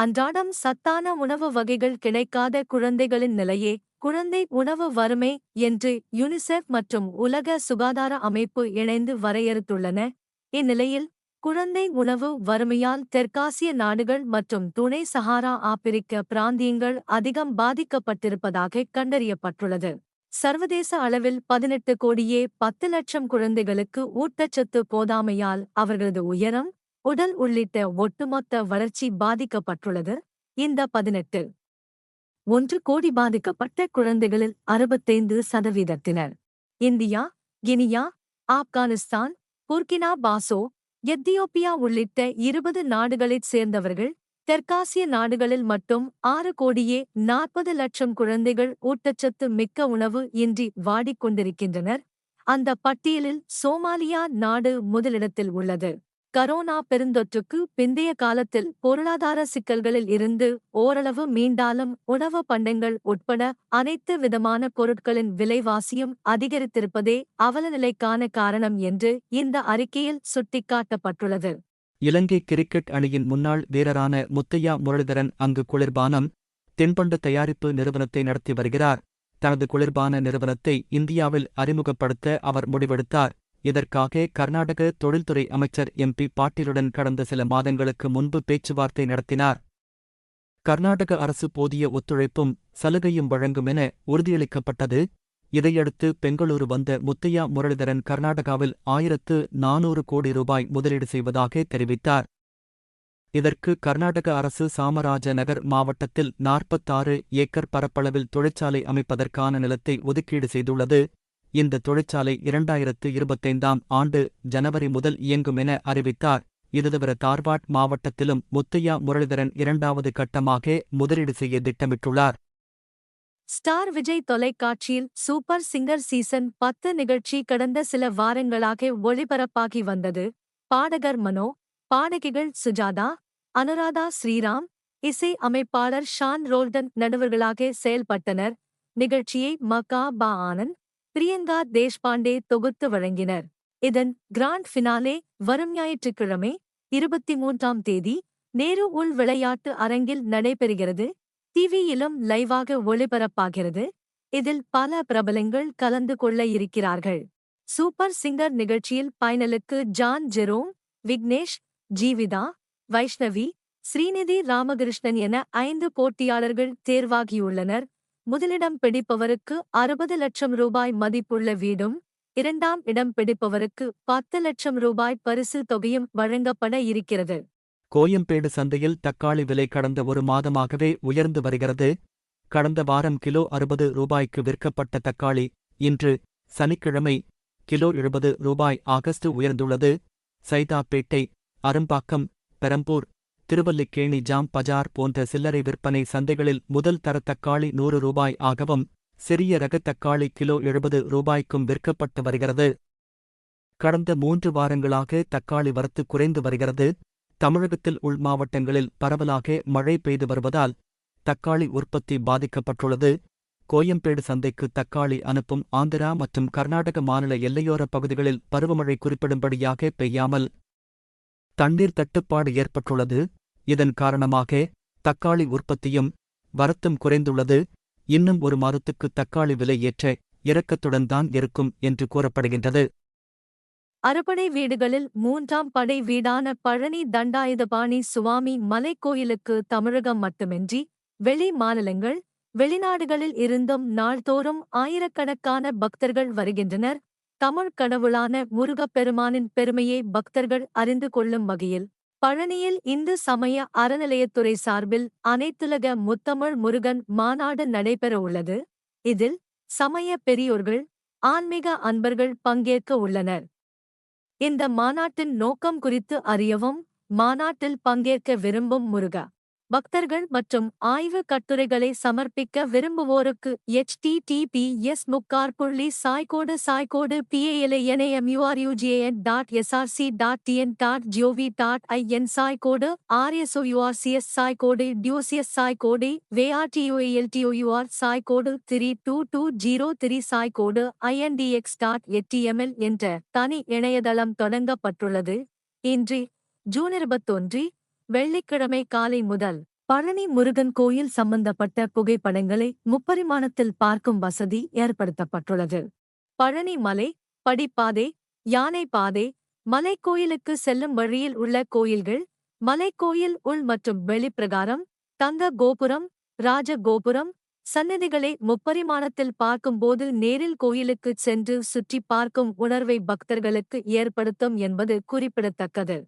அன்றாடம் சத்தான உணவு வகைகள் கிடைக்காத குழந்தைகளின் நிலையே குழந்தை உணவு வறுமை என்று யுனிசெஃப் மற்றும் உலக சுகாதார அமைப்பு இணைந்து வரையறுத்துள்ளன. இந்நிலையில் குழந்தை உணவு வறுமையால் தெற்காசிய நாடுகள் மற்றும் துணை சஹாரா ஆப்பிரிக்க பிராந்தியங்கள் அதிகம் பாதிக்கப்பட்டிருப்பதாக கண்டறியப்பட்டுள்ளது. சர்வதேச அளவில் பதினெட்டு கோடியே பத்து லட்சம் குழந்தைகளுக்கு ஊட்டச்சத்து போதாமையால் அவர்களது உயரம் உடல் உள்ளிட்ட ஒட்டுமொத்த வளர்ச்சி பாதிக்கப்பட்டுள்ளது. இந்த பதினெட்டு. ஒன்று கோடி பாதிக்கப்பட்ட குழந்தைகளில் அறுபத்தைந்து சதவீதத்தினர். India Guinea Afghanistan Burkina Faso Ethiopia உள்ளிட்ட இருபது நாடுகளைச் சேர்ந்தவர்கள் தெற்காசிய நாடுகளில் மட்டும் ஆறு கோடியே நாற்பது லட்சம் குழந்தைகள் ஊட்டச்சத்து மிக்க உணவு இன்றி வாடிக்கொண்டிருக்கின்றனர். அந்த பட்டியலில் சோமாலியா நாடு முதலிடத்தில் உள்ளது. கரோனா பெருந்தொற்றுக்கு பிந்தைய காலத்தில் பொருளாதார சிக்கல்களில் இருந்து ஓரளவு மீண்டாலும் உணவு பண்டங்கள் உட்பட அனைத்து விதமான பொருட்களின் விலைவாசியும் அதிகரித்திருப்பதே அவலநிலைக்கான காரணம் என்று இந்த அறிக்கையில் சுட்டிக்காட்டப்பட்டுள்ளது. இலங்கை கிரிக்கெட் அணியின் முன்னாள் வீரரான முத்தையா முரளிதரன் அங்கு குளிர்பானம் தென்பண்டு தயாரிப்பு நிறுவனத்தை நடத்தி வருகிறார். தனது குளிர்பான நிறுவனத்தை இந்தியாவில் அறிமுகப்படுத்த அவர் முடிவெடுத்தார். இதற்காக கர்நாடக தொழில்துறை அமைச்சர் எம்பி பாட்டீலுடன் கடந்த சில மாதங்களுக்கு முன்பு பேச்சுவார்த்தை நடத்தினார். கர்நாடக அரசு போதிய ஒத்துழைப்பும் சலுகையும் வழங்கும் என உறுதியளிக்கப்பட்டது. இதையடுத்து பெங்களூரு வந்த முத்தையா முரளிதரன் கர்நாடகாவில் ஆயிரத்து நானூறு கோடி ரூபாய் முதலீடு செய்வதாக தெரிவித்தார். இதற்கு கர்நாடக அரசு சாமராஜ நகர் மாவட்டத்தில் நாற்பத்தாறு ஏக்கர் பரப்பளவில் தொழிற்சாலை அமைப்பதற்கான நிலத்தை ஒதுக்கீடு செய்துள்ளது. இந்த தொழிற்சாலை இரண்டாயிரத்து இருபத்தைந்தாம் ஆண்டு ஜனவரி முதல் இயங்கும் என அறிவித்தார். இது தவிர தார்வாட் மாவட்டத்திலும் முத்தையா முரளிதரன் இரண்டாவது கட்டமாக முதலீடு செய்ய திட்டமிட்டுள்ளார். ஸ்டார் விஜய் தொலைக்காட்சியில் சூப்பர் சிங்கர் சீசன் பத்து நிகழ்ச்சி கடந்த சில வாரங்களாக ஒளிபரப்பாகி வந்தது. பாடகர் மனோ பாடகிகள் சுஜாதா அனுராதா ஸ்ரீராம் இசை அமைப்பாளர் ஷான் ரோல்டன் நடுவர்களாக செயல்பட்டனர். நிகழ்ச்சியை மக்கா பா ஆனந்த் பிரியங்கா தேஷ்பாண்டே தொகுத்து வழங்கினர். இதன் கிராண்ட் ஃபினாலே வரும் ஞாயிற்றுக்கிழமை இருபத்தி மூன்றாம் தேதி நேரு உள் விளையாட்டு அரங்கில் நடைபெறுகிறது. டிவியிலும் லைவாக ஒளிபரப்பாகிறது. இதில் பல பிரபலங்கள் கலந்து கொள்ள இருக்கிறார்கள். சூப்பர் சிங்கர் நிகழ்ச்சியில் பைனலுக்கு ஜான் ஜெரோம் விக்னேஷ் ஜீவிதா வைஷ்ணவி ஸ்ரீநிதி ராமகிருஷ்ணன் என ஐந்து போட்டியாளர்கள் தேர்வாகியுள்ளனர். முதலிடம் பிடிப்பவருக்கு அறுபது லட்சம் ரூபாய் மதிப்புள்ள வீடும் இரண்டாம் இடம் பிடிப்பவருக்கு பத்து லட்சம் ரூபாய் பரிசு தொகையும் வழங்கப்பட இருக்கிறது. கோயம்பேடு சந்தையில் தக்காளி விலை கடந்த ஒரு மாதமாகவே உயர்ந்து வருகிறது. கடந்த வாரம் கிலோ அறுபது ரூபாய்க்கு விற்கப்பட்ட தக்காளி இன்று சனிக்கிழமை கிலோ எழுபது ரூபாய் ஆகஸ்ட் உயர்ந்துள்ளது. சைதாப்பேட்டை அரும்பாக்கம் பெரம்பூர் திருவல்லிக்கேணி ஜாம் பஜார் போன்ற சில்லறை விற்பனை சந்தைகளில் முதல் தர தக்காளி நூறு ரூபாய் ஆகவும் சிறிய ரக தக்காளி கிலோ எழுபது ரூபாய்க்கும் விற்கப்பட்டு வருகிறது. கடந்த மூன்று வாரங்களாக தக்காளி வரத்து குறைந்து வருகிறது. தமிழகத்தில் உள் மாவட்டங்களில் பரவலாக மழை பெய்து வருவதால் தக்காளி உற்பத்தி பாதிக்கப்பட்டுள்ளது. கோயம்பேடு சந்தைக்கு தக்காளி அனுப்பும் ஆந்திரா மற்றும் கர்நாடக மாநில எல்லையோர பகுதிகளில் பருவமழை குறிப்பிடும்படியாக பெய்யாமல் தண்ணீர் தட்டுப்பாடு ஏற்பட்டுள்ளது. இதன் காரணமாக தக்காளி உற்பத்தியும் வரத்தும் குறைந்துள்ளது. இன்னும் ஒரு மாதத்துக்கு தக்காளி விலை ஏற்ற இறக்கத்துடன் தான் இருக்கும் என்று கூறப்படுகின்றது. அறுபடை வீடுகளில் மூன்றாம் படை வீடான பழனி தண்டாயுதபாணி சுவாமி மலைக்கோயிலுக்கு தமிழகம் மட்டுமின்றி வெளி மாநிலங்கள் வெளிநாடுகளில் இருந்தும் நாள்தோறும் ஆயிரக்கணக்கான பக்தர்கள் வருகின்றனர். தமிழ் கடவுளான முருகப்பெருமானின் பெருமையை பக்தர்கள் அறிந்து கொள்ளும் வகையில் பழனியில் இந்து சமய அறநிலையத்துறை சார்பில் அனைத்துலக முத்தமிழ் முருகன் மாநாடு நடைபெற உள்ளது. இதில் சமய பெரியோர்கள் ஆன்மீக அன்பர்கள் பங்கேற்க உள்ளனர். இந்த மாநாட்டின் நோக்கம் குறித்து அறியவும் மாநாட்டில் பங்கேற்க விரும்பும் முருகா பக்தர்கள் மற்றும் ஆய்வு கட்டுரைகளை சமர்ப்பிக்க விரும்புவோருக்கு https முக்கார் புள்ளி சாய்கோடு சாய்கோடு PALINAMURUGAN dot SRC dot TN dot GOV dot IN சாய்கோடு RSOURCS சாய்கோடு டியூசிஎஸ் சாய்கோடு VRTUALTOUR சாய்கோடு three two two zero three சாய்கோடு INDX dot HTML என்ற தனி இணையதளம் தொடங்கப்பட்டுள்ளது இன்று ஜூன் இருபத்தொன்று வெள்ளிக்கிழமை காலை முதல் பழனி முருகன் கோயில் சம்பந்தப்பட்ட புகைப்படங்களை முப்பரிமாணத்தில் பார்க்கும் வசதி ஏற்படுத்தப்பட்டுள்ளது. பழனி மலை படிப்பாதை யானை பாதை மலைக்கோயிலுக்கு செல்லும் வழியில் உள்ள கோயில்கள் மலைக்கோயில் உள் மற்றும் வெளிப்பிரகாரம் தங்க கோபுரம் ராஜ கோபுரம் சன்னதிகளை முப்பரிமாணத்தில் பார்க்கும்போது நேரில் கோயிலுக்குச் சென்று சுற்றி பார்க்கும் உணர்வை பக்தர்களுக்கு ஏற்படுத்தும் என்பது குறிப்பிடத்தக்கது.